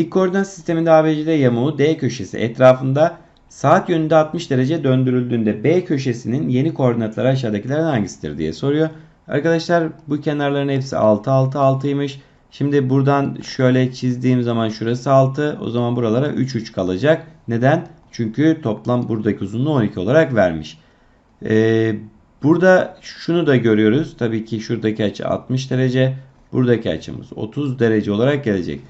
Dik koordinat sisteminde ABCD yamuğu D köşesi etrafında saat yönünde 60 derece döndürüldüğünde B köşesinin yeni koordinatları aşağıdakilerden hangisidir diye soruyor. Arkadaşlar bu kenarların hepsi 6 6 6'ymış. Şimdi buradan şöyle çizdiğim zaman şurası 6. O zaman buralara 3 3 kalacak. Neden? Çünkü toplam buradaki uzunluğu 12 olarak vermiş. Ee, burada şunu da görüyoruz. Tabii ki şuradaki açı 60 derece. Buradaki açımız 30 derece olarak gelecek.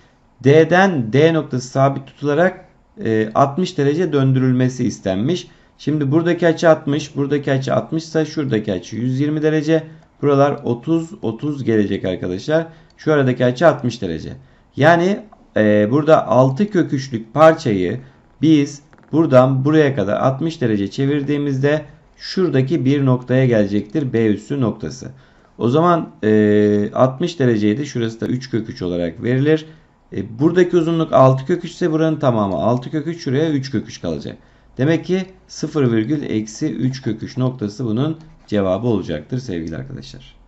D'den D noktası sabit tutularak e, 60 derece döndürülmesi istenmiş. Şimdi buradaki açı 60, buradaki açı 60 ise şuradaki açı 120 derece. Buralar 30 30 gelecek arkadaşlar. Şu aradaki açı 60 derece. Yani e, burada 6 köküçlük parçayı biz buradan buraya kadar 60 derece çevirdiğimizde şuradaki bir noktaya gelecektir B üssü noktası. O zaman e, 60 dereceydi. Şurası da 3 kök 3 olarak verilir. E, buradaki uzunluk 6 kök 3 ise buranın tamamı 6 kök 3 şuraya 3 kök 3 kalacak. Demek ki 0 virgül eksi 3 kök 3 noktası bunun cevabı olacaktır sevgili arkadaşlar.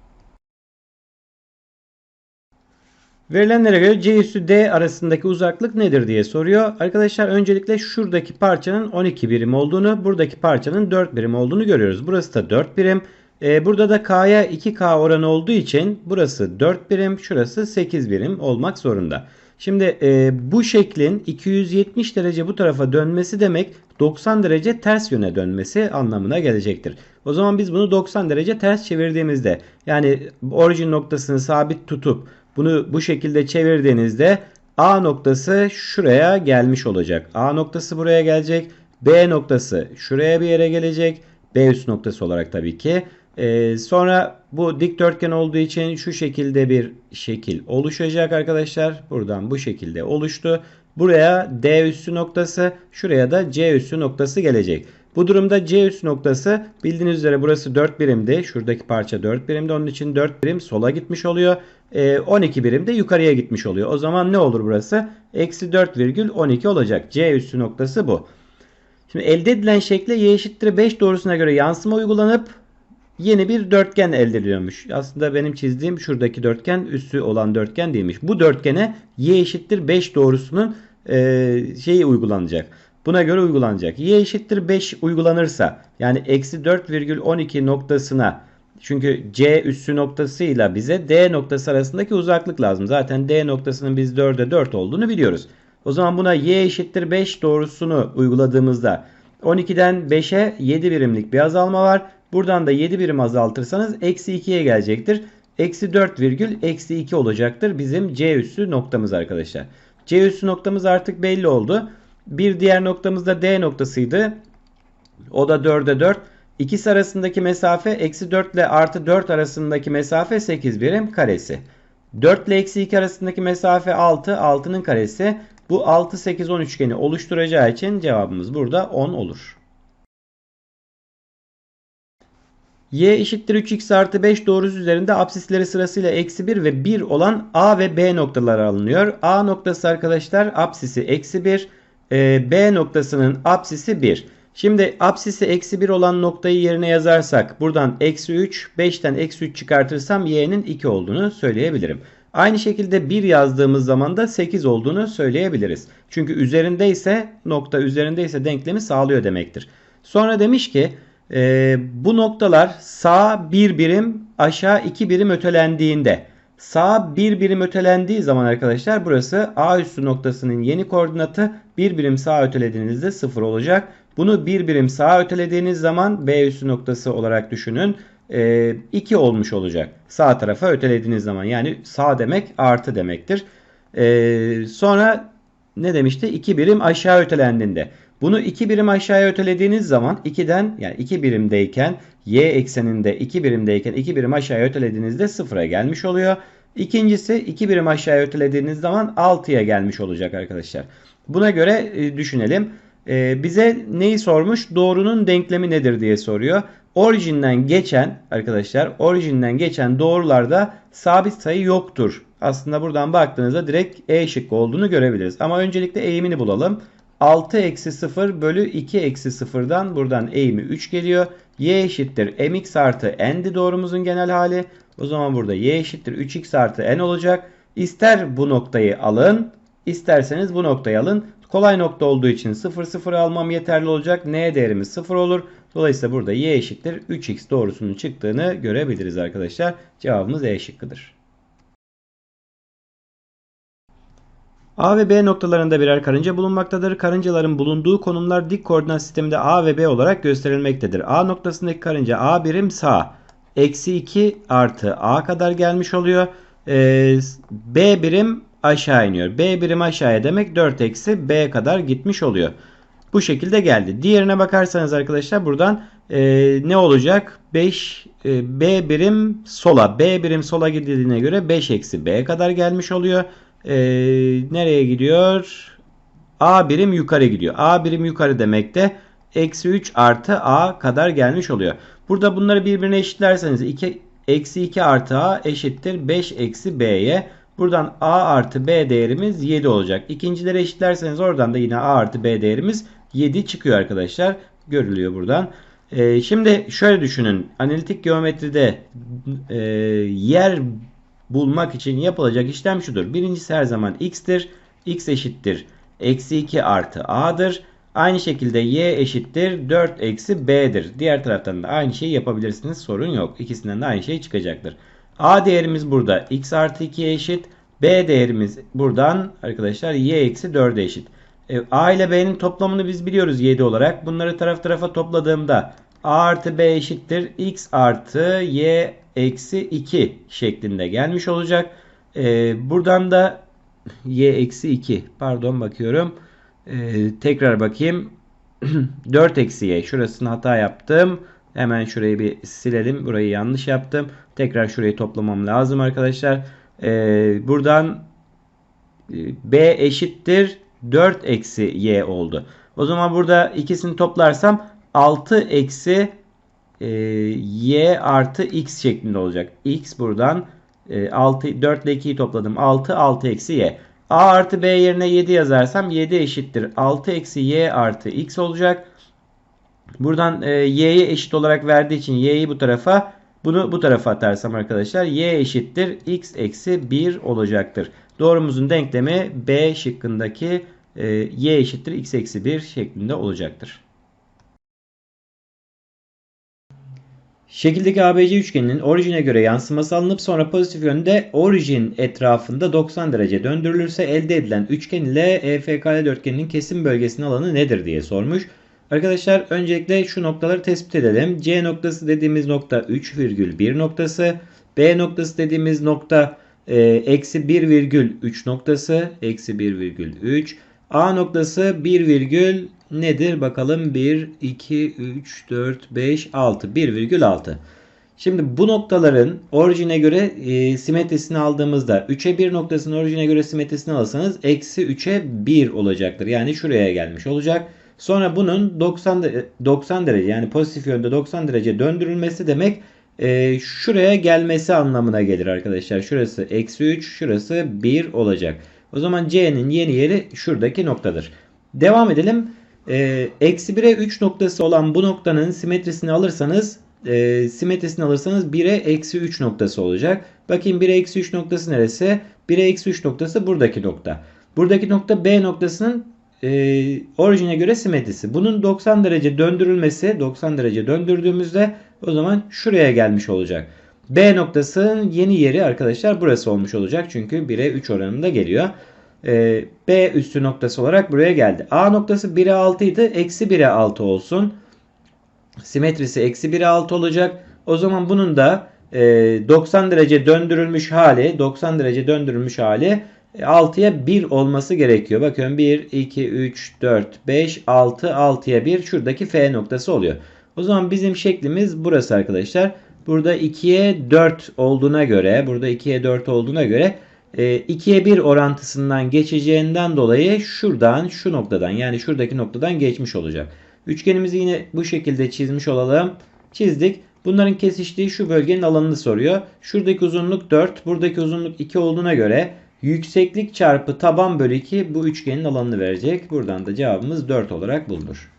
Verilenlere göre C üssü D arasındaki uzaklık nedir diye soruyor. Arkadaşlar öncelikle şuradaki parçanın 12 birim olduğunu, buradaki parçanın 4 birim olduğunu görüyoruz. Burası da 4 birim. Ee, burada da K'ya 2K oranı olduğu için burası 4 birim, şurası 8 birim olmak zorunda. Şimdi e, bu şeklin 270 derece bu tarafa dönmesi demek 90 derece ters yöne dönmesi anlamına gelecektir. O zaman biz bunu 90 derece ters çevirdiğimizde yani orijin noktasını sabit tutup bunu bu şekilde çevirdiğinizde A noktası şuraya gelmiş olacak. A noktası buraya gelecek. B noktası şuraya bir yere gelecek. B üst noktası olarak tabii ki. Ee, sonra bu dikdörtgen olduğu için şu şekilde bir şekil oluşacak arkadaşlar. Buradan bu şekilde oluştu. Buraya D üssü noktası, şuraya da C üssü noktası gelecek. Bu durumda C üssü noktası bildiğiniz üzere burası 4 birimdi. Şuradaki parça 4 birimdi. Onun için 4 birim sola gitmiş oluyor. E, 12 birim de yukarıya gitmiş oluyor. O zaman ne olur burası? Eksi 4,12 olacak. C üssü noktası bu. Şimdi elde edilen şekle y eşittir 5 doğrusuna göre yansıma uygulanıp yeni bir dörtgen elde ediliyormuş. Aslında benim çizdiğim şuradaki dörtgen üssü olan dörtgen değilmiş. Bu dörtgene y eşittir 5 doğrusunun e, şeyi uygulanacak. Buna göre uygulanacak. y eşittir 5 uygulanırsa yani eksi 4,12 noktasına çünkü C üssü noktasıyla bize D noktası arasındaki uzaklık lazım. Zaten D noktasının biz 4'e 4 olduğunu biliyoruz. O zaman buna y eşittir 5 doğrusunu uyguladığımızda 12'den 5'e 7 birimlik bir azalma var. Buradan da 7 birim azaltırsanız eksi 2'ye gelecektir. Eksi 4 virgül eksi 2 olacaktır bizim C üssü noktamız arkadaşlar. C üssü noktamız artık belli oldu. Bir diğer noktamız da D noktasıydı. O da 4'e 4. İkisi arasındaki mesafe eksi 4 ile artı 4 arasındaki mesafe 8 birim karesi. 4 ile eksi 2 arasındaki mesafe 6. 6'nın karesi. Bu 6, 8, 10 üçgeni oluşturacağı için cevabımız burada 10 olur. Y eşittir 3x artı 5 doğrusu üzerinde apsisleri sırasıyla eksi 1 ve 1 olan A ve B noktaları alınıyor. A noktası arkadaşlar apsisi eksi 1. E, B noktasının apsisi 1. Şimdi apsisi eksi 1 olan noktayı yerine yazarsak buradan eksi 3 5'ten eksi 3 çıkartırsam y'nin 2 olduğunu söyleyebilirim. Aynı şekilde 1 yazdığımız zaman da 8 olduğunu söyleyebiliriz. Çünkü üzerindeyse nokta üzerindeyse denklemi sağlıyor demektir. Sonra demiş ki e, bu noktalar sağ 1 birim aşağı 2 birim ötelendiğinde sağ 1 birim ötelendiği zaman arkadaşlar burası A üssü noktasının yeni koordinatı 1 birim sağ ötelediğinizde 0 olacak. Bunu bir birim sağa ötelediğiniz zaman B üssü noktası olarak düşünün. 2 e, olmuş olacak. Sağ tarafa ötelediğiniz zaman. Yani sağ demek artı demektir. E, sonra ne demişti? 2 birim aşağı ötelendiğinde. Bunu 2 birim aşağıya ötelediğiniz zaman 2'den yani 2 birimdeyken y ekseninde 2 birimdeyken 2 birim aşağıya ötelediğinizde 0'a gelmiş oluyor. İkincisi 2 birim aşağıya ötelediğiniz zaman 6'ya gelmiş olacak arkadaşlar. Buna göre e, düşünelim. Ee, bize neyi sormuş? Doğrunun denklemi nedir diye soruyor. Orijinden geçen arkadaşlar orijinden geçen doğrularda sabit sayı yoktur. Aslında buradan baktığınızda direkt E şıkkı olduğunu görebiliriz. Ama öncelikle eğimini bulalım. 6 eksi 0 bölü 2 eksi 0'dan buradan eğimi 3 geliyor. Y eşittir mx artı n'di doğrumuzun genel hali. O zaman burada y eşittir 3x artı n olacak. İster bu noktayı alın İsterseniz bu noktayı alın. Kolay nokta olduğu için 0 0 almam yeterli olacak. N değerimiz 0 olur. Dolayısıyla burada y eşittir 3x doğrusunun çıktığını görebiliriz arkadaşlar. Cevabımız E şıkkıdır. A ve B noktalarında birer karınca bulunmaktadır. Karıncaların bulunduğu konumlar dik koordinat sisteminde A ve B olarak gösterilmektedir. A noktasındaki karınca A birim sağ. Eksi 2 artı A kadar gelmiş oluyor. Ee, B birim aşağı iniyor. B birim aşağıya demek 4 eksi B kadar gitmiş oluyor. Bu şekilde geldi. Diğerine bakarsanız arkadaşlar buradan e, ne olacak? 5 e, B birim sola. B birim sola gidildiğine göre 5 eksi B kadar gelmiş oluyor. E, nereye gidiyor? A birim yukarı gidiyor. A birim yukarı demek de eksi 3 artı A kadar gelmiş oluyor. Burada bunları birbirine eşitlerseniz 2 eksi 2 artı A eşittir 5 eksi B'ye. Buradan A artı B değerimiz 7 olacak. İkincileri eşitlerseniz oradan da yine A artı B değerimiz 7 çıkıyor arkadaşlar. Görülüyor buradan. Ee, şimdi şöyle düşünün. Analitik geometride e, yer bulmak için yapılacak işlem şudur. Birincisi her zaman x'tir. x eşittir. Eksi 2 artı a'dır. Aynı şekilde y eşittir 4 eksi b'dir. Diğer taraftan da aynı şeyi yapabilirsiniz. Sorun yok. İkisinden de aynı şey çıkacaktır. A değerimiz burada x artı 2'ye eşit. B değerimiz buradan arkadaşlar y eksi 4'e eşit. E, A ile B'nin toplamını biz biliyoruz 7 olarak. Bunları taraf tarafa topladığımda A artı B eşittir x artı y eksi 2 şeklinde gelmiş olacak. E, buradan da y eksi 2 pardon bakıyorum. E, tekrar bakayım. 4 eksi y. Şurasını hata yaptım. Hemen şurayı bir silelim. Burayı yanlış yaptım. Tekrar şurayı toplamam lazım arkadaşlar. Ee, buradan e, b eşittir 4 eksi y oldu. O zaman burada ikisini toplarsam 6 eksi e, y artı x şeklinde olacak. x buradan e, 6, 4 ile 2'yi topladım. 6, 6 eksi y. a artı b yerine 7 yazarsam 7 eşittir. 6 eksi y artı x olacak. Buradan e, y'yi eşit olarak verdiği için y'yi bu tarafa bunu bu tarafa atarsam arkadaşlar y eşittir x eksi 1 olacaktır. Doğrumuzun denklemi B şıkkındaki e, y eşittir x eksi 1 şeklinde olacaktır. Şekildeki ABC üçgeninin orijine göre yansıması alınıp sonra pozitif yönde orijin etrafında 90 derece döndürülürse elde edilen üçgen ile EFK'lı dörtgeninin kesim bölgesinin alanı nedir diye sormuş. Arkadaşlar öncelikle şu noktaları tespit edelim. C noktası dediğimiz nokta 3,1 noktası. B noktası dediğimiz nokta e, eksi 1,3 noktası. Eksi 1,3. A noktası 1, virgül nedir bakalım 1, 2, 3, 4, 5, 6. 1,6. Şimdi bu noktaların orijine göre e, simetrisini aldığımızda 3'e 1 noktasının orijine göre simetrisini alırsanız eksi 3'e 1 olacaktır. Yani şuraya gelmiş olacak. Sonra bunun 90 de- 90 derece yani pozitif yönde 90 derece döndürülmesi demek e, şuraya gelmesi anlamına gelir arkadaşlar. Şurası eksi 3 şurası 1 olacak. O zaman C'nin yeni yeri şuradaki noktadır. Devam edelim. E, Eksi 1'e 3 noktası olan bu noktanın simetrisini alırsanız e, simetrisini alırsanız 1'e eksi 3 noktası olacak. Bakayım 1'e eksi 3 noktası neresi? 1'e eksi 3 noktası buradaki nokta. Buradaki nokta B noktasının e, orijine göre simetrisi. Bunun 90 derece döndürülmesi 90 derece döndürdüğümüzde o zaman şuraya gelmiş olacak. B noktasının yeni yeri arkadaşlar burası olmuş olacak. Çünkü 1'e 3 oranında geliyor. E, B üstü noktası olarak buraya geldi. A noktası 1'e 6 idi. Eksi 1'e 6 olsun. Simetrisi eksi 1'e 6 olacak. O zaman bunun da e, 90 derece döndürülmüş hali 90 derece döndürülmüş hali 6'ya 1 olması gerekiyor. Bakın 1, 2, 3, 4, 5, 6, 6'ya 1 şuradaki F noktası oluyor. O zaman bizim şeklimiz burası arkadaşlar. Burada 2'ye 4 olduğuna göre, burada 2'ye 4 olduğuna göre 2'ye 1 orantısından geçeceğinden dolayı şuradan, şu noktadan yani şuradaki noktadan geçmiş olacak. Üçgenimizi yine bu şekilde çizmiş olalım. Çizdik. Bunların kesiştiği şu bölgenin alanını soruyor. Şuradaki uzunluk 4, buradaki uzunluk 2 olduğuna göre yükseklik çarpı taban bölü 2 bu üçgenin alanını verecek. Buradan da cevabımız 4 olarak bulunur.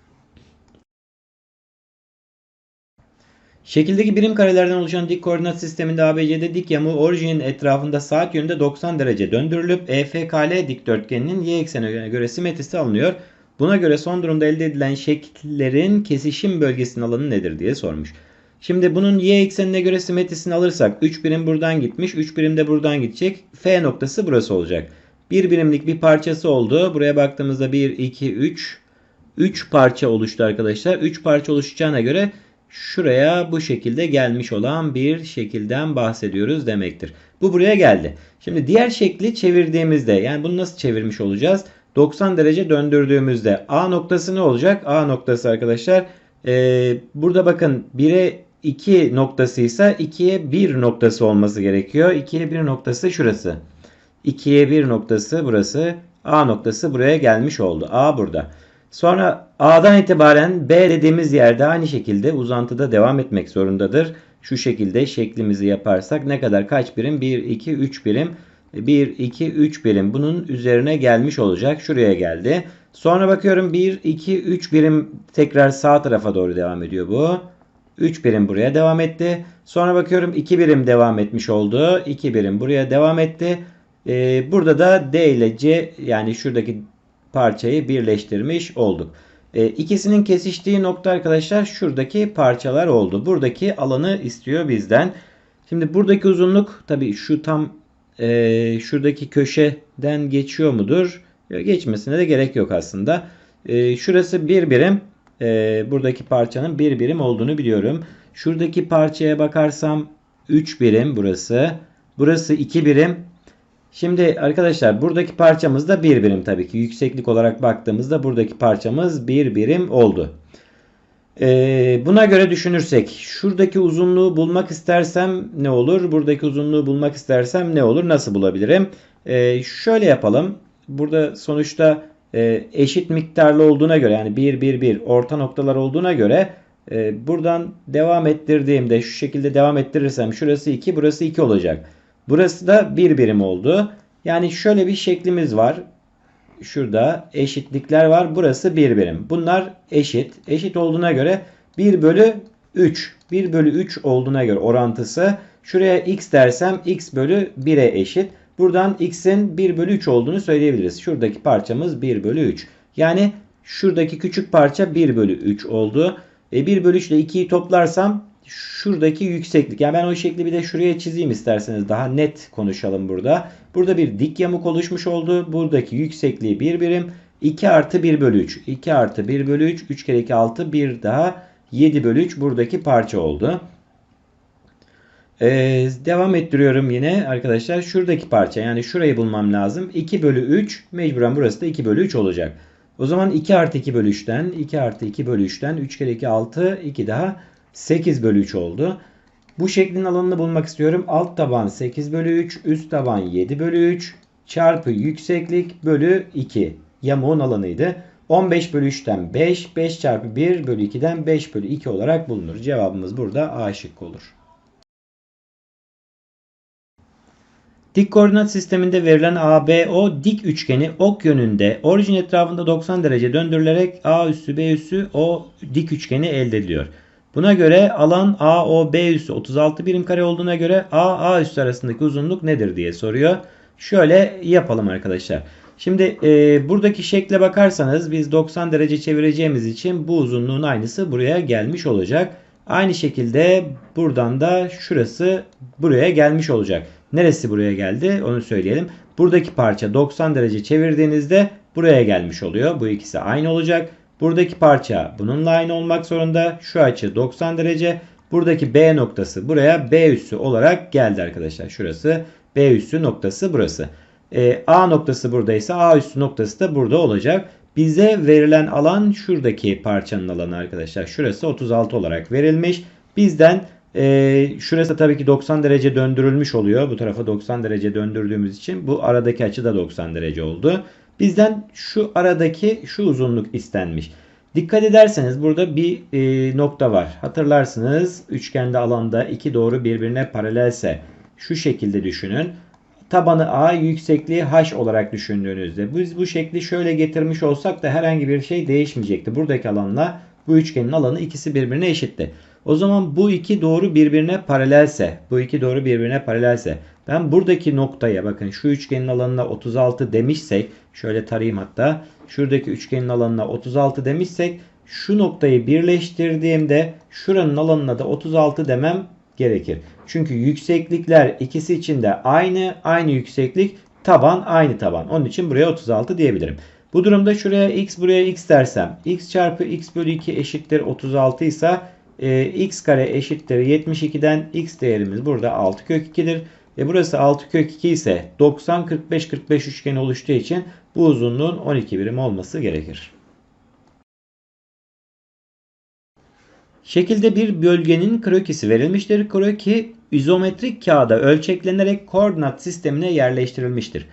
Şekildeki birim karelerden oluşan dik koordinat sisteminde ABC'de dik yamuğu orijinin etrafında saat yönünde 90 derece döndürülüp EFKL dikdörtgeninin y eksenine göre simetrisi alınıyor. Buna göre son durumda elde edilen şekillerin kesişim bölgesinin alanı nedir diye sormuş. Şimdi bunun y eksenine göre simetrisini alırsak 3 birim buradan gitmiş, 3 birim de buradan gidecek. F noktası burası olacak. 1 birimlik bir parçası oldu. Buraya baktığımızda 1, 2, 3. 3 parça oluştu arkadaşlar. 3 parça oluşacağına göre şuraya bu şekilde gelmiş olan bir şekilden bahsediyoruz demektir. Bu buraya geldi. Şimdi diğer şekli çevirdiğimizde yani bunu nasıl çevirmiş olacağız? 90 derece döndürdüğümüzde A noktası ne olacak? A noktası arkadaşlar ee, burada bakın 1'e 2 noktasıysa 2'ye 1 noktası olması gerekiyor. 2'ye 1 noktası şurası. 2'ye 1 noktası burası. A noktası buraya gelmiş oldu. A burada. Sonra A'dan itibaren B dediğimiz yerde aynı şekilde uzantıda devam etmek zorundadır. Şu şekilde şeklimizi yaparsak ne kadar kaç birim? 1, 2, 3 birim. 1, 2, 3 birim. Bunun üzerine gelmiş olacak. Şuraya geldi. Sonra bakıyorum 1, 2, 3 birim tekrar sağ tarafa doğru devam ediyor bu. 3 birim buraya devam etti. Sonra bakıyorum 2 birim devam etmiş oldu. 2 birim buraya devam etti. Ee, burada da D ile C yani şuradaki parçayı birleştirmiş olduk. Ee, ikisinin kesiştiği nokta arkadaşlar şuradaki parçalar oldu. Buradaki alanı istiyor bizden. Şimdi buradaki uzunluk tabi şu tam e, şuradaki köşeden geçiyor mudur? Geçmesine de gerek yok aslında. E, şurası bir birim. E, buradaki parçanın bir birim olduğunu biliyorum. Şuradaki parçaya bakarsam 3 birim burası. Burası 2 birim. Şimdi arkadaşlar buradaki parçamız da bir birim tabii ki. Yükseklik olarak baktığımızda buradaki parçamız bir birim oldu. Ee, buna göre düşünürsek şuradaki uzunluğu bulmak istersem ne olur? Buradaki uzunluğu bulmak istersem ne olur? Nasıl bulabilirim? Ee, şöyle yapalım. Burada sonuçta e, eşit miktarlı olduğuna göre yani 1 1 1 orta noktalar olduğuna göre e, buradan devam ettirdiğimde şu şekilde devam ettirirsem şurası 2 burası 2 olacak. Burası da bir birim oldu. Yani şöyle bir şeklimiz var. Şurada eşitlikler var. Burası bir birim. Bunlar eşit. Eşit olduğuna göre 1 bölü 3. 1 bölü 3 olduğuna göre orantısı. Şuraya x dersem x bölü 1'e eşit. Buradan x'in 1 bölü 3 olduğunu söyleyebiliriz. Şuradaki parçamız 1 bölü 3. Yani şuradaki küçük parça 1 bölü 3 oldu. E 1 bölü 3 ile 2'yi toplarsam şuradaki yükseklik. Yani ben o şekli bir de şuraya çizeyim isterseniz. Daha net konuşalım burada. Burada bir dik yamuk oluşmuş oldu. Buradaki yüksekliği 1 birim. 2 artı 1 bölü 3. 2 artı 1 bölü 3. 3 kere 2 6. 1 daha 7 bölü 3 buradaki parça oldu. Ee, devam ettiriyorum yine arkadaşlar. Şuradaki parça yani şurayı bulmam lazım. 2 bölü 3 mecburen burası da 2 bölü 3 olacak. O zaman 2 artı 2 bölü 3'ten 2 artı 2 bölü 3'ten 3 kere 2 6 2 daha 8 bölü 3 oldu. Bu şeklin alanını bulmak istiyorum. Alt taban 8 bölü 3, üst taban 7 bölü 3 çarpı yükseklik bölü 2. Yamuğun alanıydı. 15 bölü 3'ten 5, 5 çarpı 1 bölü 2'den 5 bölü 2 olarak bulunur. Cevabımız burada A şıkkı olur. Dik koordinat sisteminde verilen ABO dik üçgeni ok yönünde orijin etrafında 90 derece döndürülerek A üssü B üssü O dik üçgeni elde ediliyor. Buna göre alan AOB üssü 36 birim kare olduğuna göre A A üssü arasındaki uzunluk nedir diye soruyor. Şöyle yapalım arkadaşlar. Şimdi e, buradaki şekle bakarsanız biz 90 derece çevireceğimiz için bu uzunluğun aynısı buraya gelmiş olacak. Aynı şekilde buradan da şurası buraya gelmiş olacak. Neresi buraya geldi onu söyleyelim. Buradaki parça 90 derece çevirdiğinizde buraya gelmiş oluyor. Bu ikisi aynı olacak. Buradaki parça bununla aynı olmak zorunda. Şu açı 90 derece. Buradaki B noktası buraya B üssü olarak geldi arkadaşlar. Şurası B üssü noktası burası. Ee, A noktası buradaysa A üssü noktası da burada olacak. Bize verilen alan şuradaki parçanın alanı arkadaşlar. Şurası 36 olarak verilmiş. Bizden e, şurası tabii ki 90 derece döndürülmüş oluyor. Bu tarafa 90 derece döndürdüğümüz için bu aradaki açı da 90 derece oldu. Bizden şu aradaki şu uzunluk istenmiş. Dikkat ederseniz burada bir e, nokta var. Hatırlarsınız üçgende alanda iki doğru birbirine paralelse şu şekilde düşünün. Tabanı A, yüksekliği H olarak düşündüğünüzde biz bu şekli şöyle getirmiş olsak da herhangi bir şey değişmeyecekti. Buradaki alanla bu üçgenin alanı ikisi birbirine eşitti. O zaman bu iki doğru birbirine paralelse, bu iki doğru birbirine paralelse ben buradaki noktaya bakın şu üçgenin alanına 36 demişsek şöyle tarayayım hatta şuradaki üçgenin alanına 36 demişsek şu noktayı birleştirdiğimde şuranın alanına da 36 demem gerekir. Çünkü yükseklikler ikisi için de aynı aynı yükseklik taban aynı taban. Onun için buraya 36 diyebilirim. Bu durumda şuraya x buraya x dersem x çarpı x bölü 2 eşittir 36 ise e, x kare eşittir 72'den x değerimiz burada 6 kök 2'dir. Ve burası 6 kök 2 ise 90 45 45 üçgeni oluştuğu için bu uzunluğun 12 birim olması gerekir. Şekilde bir bölgenin krokisi verilmiştir. Kroki izometrik kağıda ölçeklenerek koordinat sistemine yerleştirilmiştir.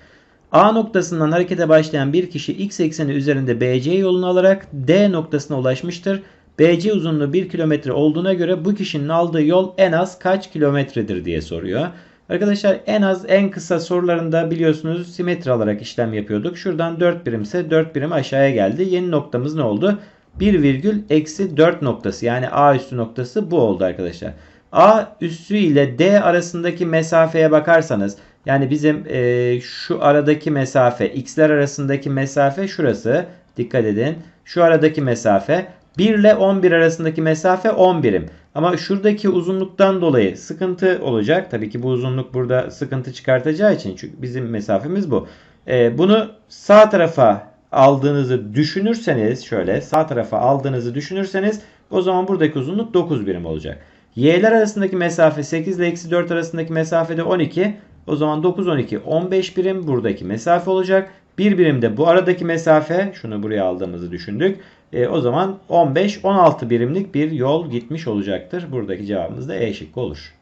A noktasından harekete başlayan bir kişi x ekseni üzerinde BC yolunu alarak D noktasına ulaşmıştır. BC uzunluğu 1 kilometre olduğuna göre bu kişinin aldığı yol en az kaç kilometredir diye soruyor. Arkadaşlar en az en kısa sorularında biliyorsunuz simetri alarak işlem yapıyorduk. Şuradan 4 birimse 4 birim aşağıya geldi. Yeni noktamız ne oldu? 1 virgül eksi 4 noktası yani A üstü noktası bu oldu arkadaşlar. A üssü ile D arasındaki mesafeye bakarsanız yani bizim e, şu aradaki mesafe x'ler arasındaki mesafe şurası. Dikkat edin. Şu aradaki mesafe 1 ile 11 arasındaki mesafe 10 birim. Ama şuradaki uzunluktan dolayı sıkıntı olacak. Tabii ki bu uzunluk burada sıkıntı çıkartacağı için çünkü bizim mesafemiz bu. E, bunu sağ tarafa aldığınızı düşünürseniz şöyle sağ tarafa aldığınızı düşünürseniz o zaman buradaki uzunluk 9 birim olacak. Y'ler arasındaki mesafe 8 ile eksi 4 arasındaki mesafe de 12. O zaman 9 12 15 birim buradaki mesafe olacak. 1 birim de bu aradaki mesafe şunu buraya aldığımızı düşündük. E, o zaman 15 16 birimlik bir yol gitmiş olacaktır. Buradaki cevabımız da E şıkkı olur.